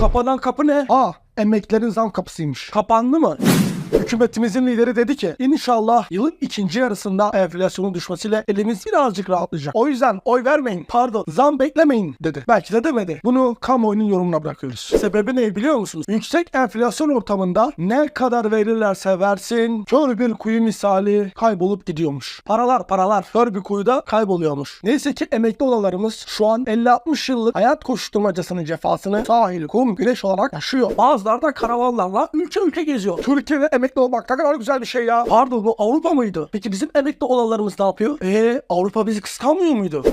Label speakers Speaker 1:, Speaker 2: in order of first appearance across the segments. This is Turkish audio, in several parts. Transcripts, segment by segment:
Speaker 1: Kapanan kapı ne?
Speaker 2: Aa emeklerin zam kapısıymış.
Speaker 1: Kapandı mı?
Speaker 2: Hükümetimizin lideri dedi ki inşallah yılın ikinci yarısında enflasyonun düşmesiyle elimiz birazcık rahatlayacak. O yüzden oy vermeyin pardon zam beklemeyin dedi. Belki de demedi. Bunu kamuoyunun yorumuna bırakıyoruz. Sebebi ne biliyor musunuz? Yüksek enflasyon ortamında ne kadar verirlerse versin kör bir kuyu misali kaybolup gidiyormuş. Paralar paralar kör bir kuyuda kayboluyormuş. Neyse ki emekli olanlarımız şu an 50-60 yıllık hayat koşturmacasının cefasını sahil, kum, güneş olarak yaşıyor.
Speaker 1: Bazıları da karavanlarla ülke ülke geziyor.
Speaker 2: Türkiye'de emekli olmak ne kadar güzel bir şey ya.
Speaker 1: Pardon bu Avrupa mıydı? Peki bizim emekli olanlarımız ne yapıyor?
Speaker 2: Eee Avrupa bizi kıskanmıyor muydu?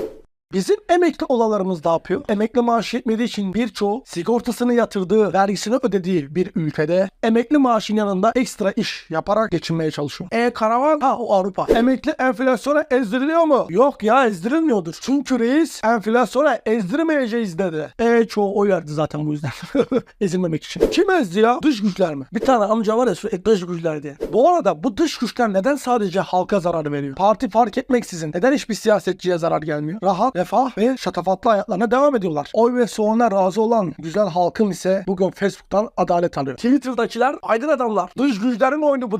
Speaker 2: Bizim emekli olanlarımız ne yapıyor? Emekli maaşı yetmediği için birçoğu sigortasını yatırdığı, vergisini ödediği bir ülkede emekli maaşın yanında ekstra iş yaparak geçinmeye çalışıyor.
Speaker 1: E karavan? Ha o Avrupa.
Speaker 2: Emekli enflasyona ezdiriliyor mu? Yok ya ezdirilmiyordur. Çünkü reis enflasyona ezdirmeyeceğiz dedi. E çoğu oy verdi zaten bu yüzden. Ezilmemek için. Kim ezdi ya? Dış güçler mi?
Speaker 1: Bir tane amca var ya sürekli dış güçler diye.
Speaker 2: Bu arada bu dış güçler neden sadece halka zarar veriyor? Parti fark etmeksizin neden hiçbir siyasetçiye zarar gelmiyor? Rahat, refah ve şatafatlı hayatlarına devam ediyorlar. Oy ve soğana razı olan güzel halkın ise bugün Facebook'tan adalet alıyor.
Speaker 1: Twitter'dakiler aydın adamlar.
Speaker 2: Dış güçlerin oyunu bu.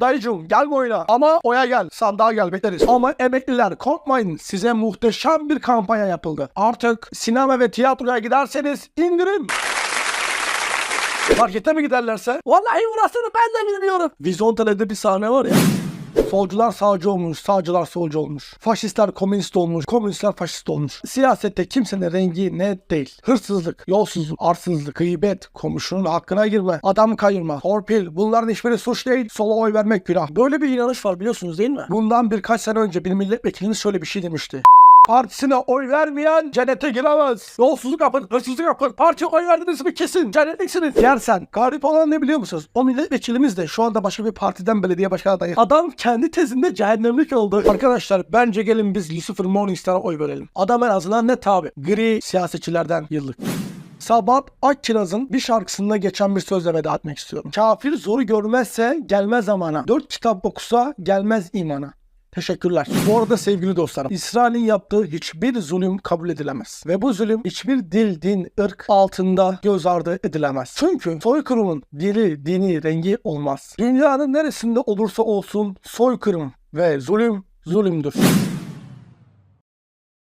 Speaker 2: Gel bu oyuna. Ama oya gel. Sandığa gel bekleriz. Ama emekliler korkmayın. Size muhteşem bir kampanya yapıldı. Artık sinema ve tiyatroya giderseniz indirim. Markete mi giderlerse?
Speaker 1: Vallahi burasını ben de bilmiyorum.
Speaker 2: Vizontele'de bir sahne var ya. Solcular sağcı olmuş, sağcılar solcu olmuş. Faşistler komünist olmuş, komünistler faşist olmuş. Siyasette kimsenin rengi net değil. Hırsızlık, yolsuzluk, arsızlık, gıybet, komşunun hakkına girme, adam kayırma, torpil bunların hiçbiri suç değil. Sola oy vermek günah.
Speaker 1: Böyle bir inanış var biliyorsunuz değil mi?
Speaker 2: Bundan birkaç sene önce bir milletvekilimiz şöyle bir şey demişti. Partisine oy vermeyen cennete giremez. Yolsuzluk yapın, hırsızlık yapın. Partiye oy verdiniz mi kesin cennetliksiniz. Yersen. Garip olan ne biliyor musunuz? O milletvekilimiz de şu anda başka bir partiden belediye başkanı adayı. Adam kendi tezinde cehennemlik oldu. Arkadaşlar bence gelin biz Lucifer Morningstar'a oy verelim. Adam en azından ne tabi? Gri siyasetçilerden yıllık. Sabahat Akkiraz'ın bir şarkısında geçen bir sözle veda etmek istiyorum. Kafir zoru görmezse gelmez zamana. Dört kitap okusa gelmez imana. Teşekkürler. Bu arada sevgili dostlarım, İsrail'in yaptığı hiçbir zulüm kabul edilemez. Ve bu zulüm hiçbir dil, din, ırk altında göz ardı edilemez. Çünkü soykırımın dili, dini, rengi olmaz. Dünyanın neresinde olursa olsun soykırım ve zulüm zulümdür.